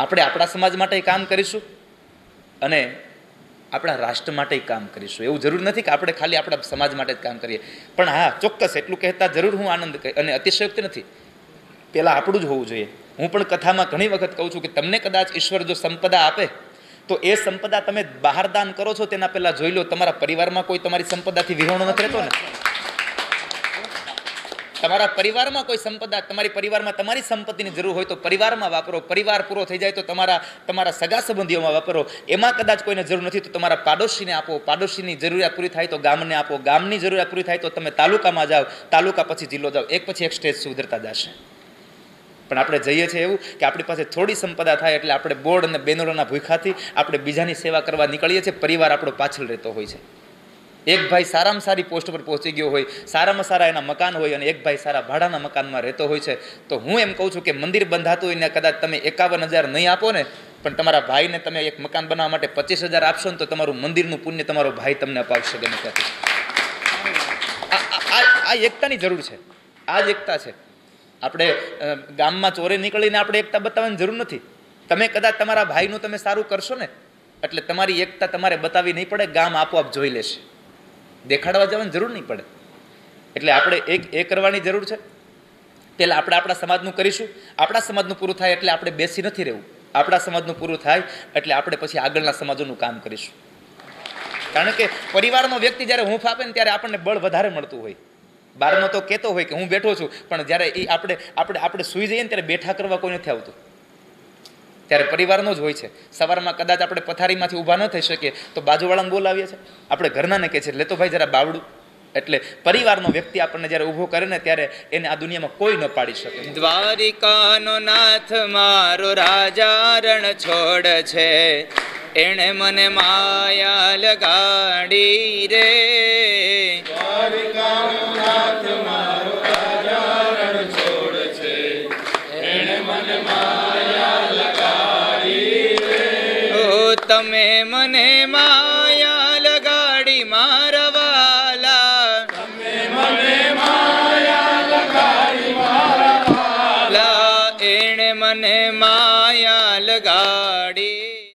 આપણે આપણા સમાજ માટે કામ કરીશું અને આપણા રાષ્ટ્ર માટે કામ કરીશું. એવું જરૂર નથી કે આપણે ખાલી આપણા સમાજ માટે જ કામ કરીએ. પણ હા, ચોક્કસ એટલું કહેતા જરૂર હું આનંદ અને અતિશયોક્તિ નથી. પહેલાં આપણું જ હોવું જોઈએ. હું પણ કથામાં ઘણી વખત કહું છું કે તમને કદાચ ઈશ્વર જો સંપદા આપે, તો એ સંપદા તમે બહાર દાન કરો છો તેના પહેલાં જોઈ લો, તમારા પરિવારમાં કોઈ તમારી સંપદાથી વિહોણો નથી રહેતો ને? તમારા પરિવારમાં કોઈ સંપદા, તમારી પરિવારમાં તમારી સંપત્તિની જરૂર હોય તો પરિવારમાં વાપરો. પરિવાર પૂરો થઈ જાય તો તમારા તમારા સગા સંબંધીઓમાં વાપરો. એમાં કદાચ કોઈને જરૂર નથી તો તમારા પાડોશીને આપો. પાડોશીની જરૂરિયાત પૂરી થાય તો ગામને આપો. ગામની જરૂરિયાત પૂરી થાય તો તમે તાલુકામાં જાઓ. તાલુકા પછી જિલ્લો જાઓ. એક પછી એક સ્ટેજ સુધરતા જશે. પણ આપણે જઈએ છીએ એવું કે આપણી પાસે થોડી સંપદા થાય એટલે આપણે બોર્ડ અને બેનરોના ભૂખાથી આપણે બીજાની સેવા કરવા નીકળીએ છીએ. પરિવાર આપણો પાછળ રહેતો હોય છે. એક ભાઈ સારામાં સારી પોસ્ટ પર પહોંચી ગયો હોય, સારામાં સારા એના મકાન હોય અને એક ભાઈ સારા ભાડાના મકાનમાં રહેતો હોય છે, તો હું એમ કહું છું કે મંદિર બંધાતું હોય ને કદાચ તમે એકાવન હજાર નહીં આપો ને, પણ તમારા ભાઈને તમે એક મકાન બનાવવા માટે પચીસ હજાર આપશો ને તો તમારું મંદિરનું પુણ્ય તમારો ભાઈ તમને અપાવશે ગમે ત્યાંથી. આ- એકતાની જરૂર છે. આ જ એકતા છે. આપણે ગામમાં ચોરે નીકળીને આપણે એકતા બતાવવાની જરૂર નથી. તમે કદાચ તમારા ભાઈનું તમે સારું કરશો ને, એટલે તમારી એકતા તમારે બતાવી નહીં પડે, ગામ આપોઆપ જોઈ લેશે. દેખાડવા જવાની જરૂર નહીં પડે. એટલે આપણે એક એ કરવાની જરૂર છે. પહેલાં આપણે આપણા સમાજનું કરીશું. આપણા સમાજનું પૂરું થાય એટલે આપણે બેસી નથી રહેવું. આપણા સમાજનું પૂરું થાય એટલે આપણે પછી આગળના સમાજોનું કામ કરીશું. કારણ કે પરિવારનો વ્યક્તિ જ્યારે હું ફાપે ને ત્યારે આપણને બળ વધારે મળતું હોય. બહારનો તો કહેતો હોય કે હું બેઠો છું, પણ જ્યારે એ આપણે આપણે આપણે સૂઈ જઈએ ને ત્યારે બેઠા કરવા કોઈ નથી આવતું. ત્યારે પરિવારનો જ હોય છે. સવારમાં કદાચ આપણે પથારીમાંથી ઊભા ન થઈ શકીએ તો બાજુવાળાને બોલાવીએ છીએ આપણે ઘરનાને કહે છે, લે તો ભાઈ જરા બાવડું. એટલે પરિવારનો વ્યક્તિ આપણને જ્યારે ઊભો કરે ને ત્યારે એને આ દુનિયામાં કોઈ ન પાડી શકે. દ્વારિકાનો નાથ મારો રાજા રણ છોડ છે. એણે મને માયા લગાડી રે. તમે મને માયા લગાડી મારા વાલા લા એણે મને માયા લગાડી